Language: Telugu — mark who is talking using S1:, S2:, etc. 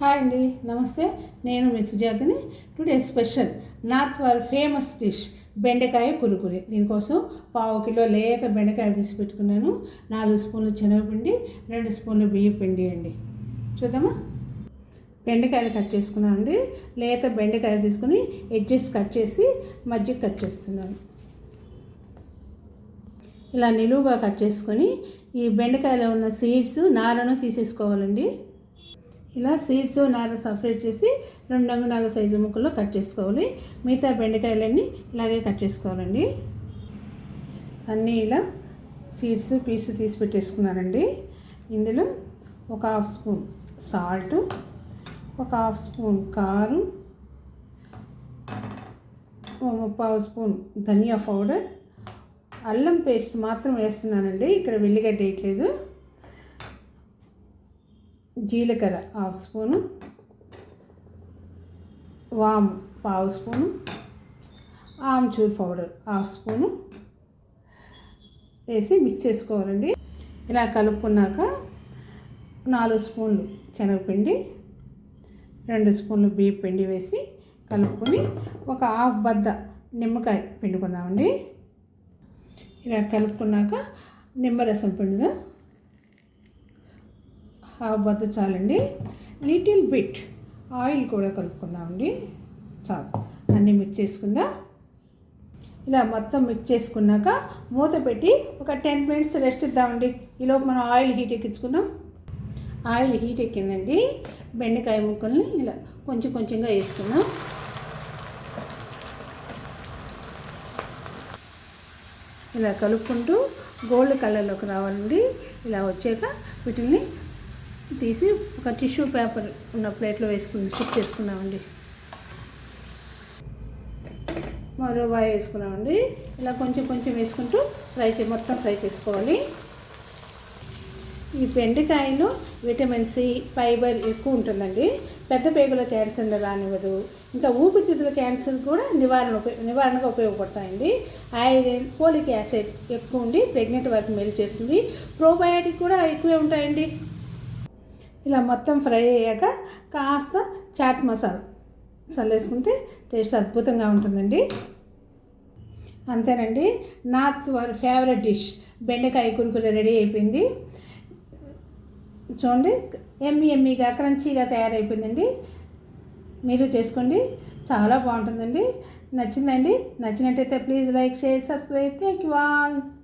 S1: హాయ్ అండి నమస్తే. నేను మీ సుజాతని. టుడే స్పెషల్ నార్త్ వారి ఫేమస్ డిష్ బెండకాయ కురుకురి. దీనికోసం పావు కిలో లేత బెండకాయ తీసి పెట్టుకున్నాను. నాలుగు స్పూన్లు శనగపిండి రెండు స్పూన్లు బియ్య పిండి అండి. చూద్దామా? బెండకాయలు కట్ చేసుకున్నాను అండి. లేత బెండకాయలు తీసుకుని ఎడ్జెస్ కట్ చేసి మధ్య కట్ చేస్తున్నాను. ఇలా నిలువుగా కట్ చేసుకొని ఈ బెండకాయలో ఉన్న సీడ్స్ నారను తీసేసుకోవాలండి. ఇలా సీడ్స్ నార సపరేట్ చేసి రెండు అంగుళాల సైజు ముక్కల్లో కట్ చేసుకోవాలి. మిగతా బెండకాయలన్నీ ఇలాగే కట్ చేసుకోవాలండి. అన్నీ ఇలా సీడ్స్ పీసు తీసి పెట్టేసుకున్నానండి. ఇందులో ఒక హాఫ్ స్పూన్ సాల్ట్ ఒక హాఫ్ స్పూన్ కారం ముప్పావు స్పూన్ ధనియా పౌడర్ అల్లం పేస్ట్ మాత్రం వేస్తున్నానండి. ఇక్కడ వెల్లిగడ్డ వేయట్లేదు. జీలకర్ర హాఫ్ స్పూను. వాము పావు spoon. Amchur powder half spoon. వేసి మిక్స్ చేసుకోవాలండి. ఇలా కలుపుకున్నాక నాలుగు స్పూన్లు శనగపిండి రెండు స్పూన్లు బియ్య పిండి వేసి కలుపుకొని ఒక హాఫ్ బద్ద నిమ్మకాయ పిండుకుందామండి. ఇలా కలుపుకున్నాక నిమ్మరసం పిండుదా. హాఫ్ చాలండి లిటిల్ బిట్ ఆయిల్ కూడా కలుపుకుందామండి. చాలు. అన్నీ మిక్స్ చేసుకుందా? ఇలా మొత్తం మిక్స్ చేసుకున్నాక మూత పెట్టి ఒక టెన్ మినిట్స్ రెస్ట్ ఇద్దామండి. ఈలోపు మనం ఆయిల్ హీట్ ఎక్కించుకుందాం. ఆయిల్ హీట్ ఎక్కిందండి. బెండకాయ ముక్కల్ని ఇలా కొంచెం కొంచెంగా వేసుకుందాం. ఇలా కలుపుకుంటూ గోల్డ్ కలర్లోకి రావాలండి. ఇలా వచ్చాక వీటిని తీసి ఒక టిష్యూ పేపర్ ఉన్న ప్లేట్లో వేసుకుని షిఫ్ట్ చేసుకున్నామండి. మరో బాయ్ వేసుకున్నామండి. ఇలా కొంచెం కొంచెం వేసుకుంటూ ఫ్రై చే మొత్తం ఫ్రై చేసుకోవాలి. ఈ బెండకాయలో విటమిన్ సి ఫైబర్ ఎక్కువ ఉంటుందండి. పెద్ద పేగుల క్యాన్సర్ రానివ్వదు. ఇంకా ఊపిరితిత్తుల క్యాన్సర్ కూడా నివారణ నివారణగా ఉపయోగపడతాయండి. ఐరన్ పోలిక్ యాసిడ్ ఎక్కువ ఉండి ప్రెగ్నెంట్ వారికి మేలు చేస్తుంది. ప్రోబయాటిక్ కూడా ఎక్కువే ఉంటాయండి. ఇలా మొత్తం ఫ్రై అయ్యాక కాస్త చాట్ మసాలా చల్లేసుకుంటే టేస్ట్ అద్భుతంగా ఉంటుందండి. అంతేనండి. నార్త్ వారి ఫేవరెట్ డిష్. బెండకాయ కురుకులు రెడీ అయిపోయింది. చూడండి ఎమ్మి ఎమ్మిగా క్రంచీగా తయారైపోయిందండి. మీరు చేసుకోండి. చాలా బాగుంటుందండి. నచ్చిందండి. నచ్చినట్టయితే please like share subscribe. Thank you all.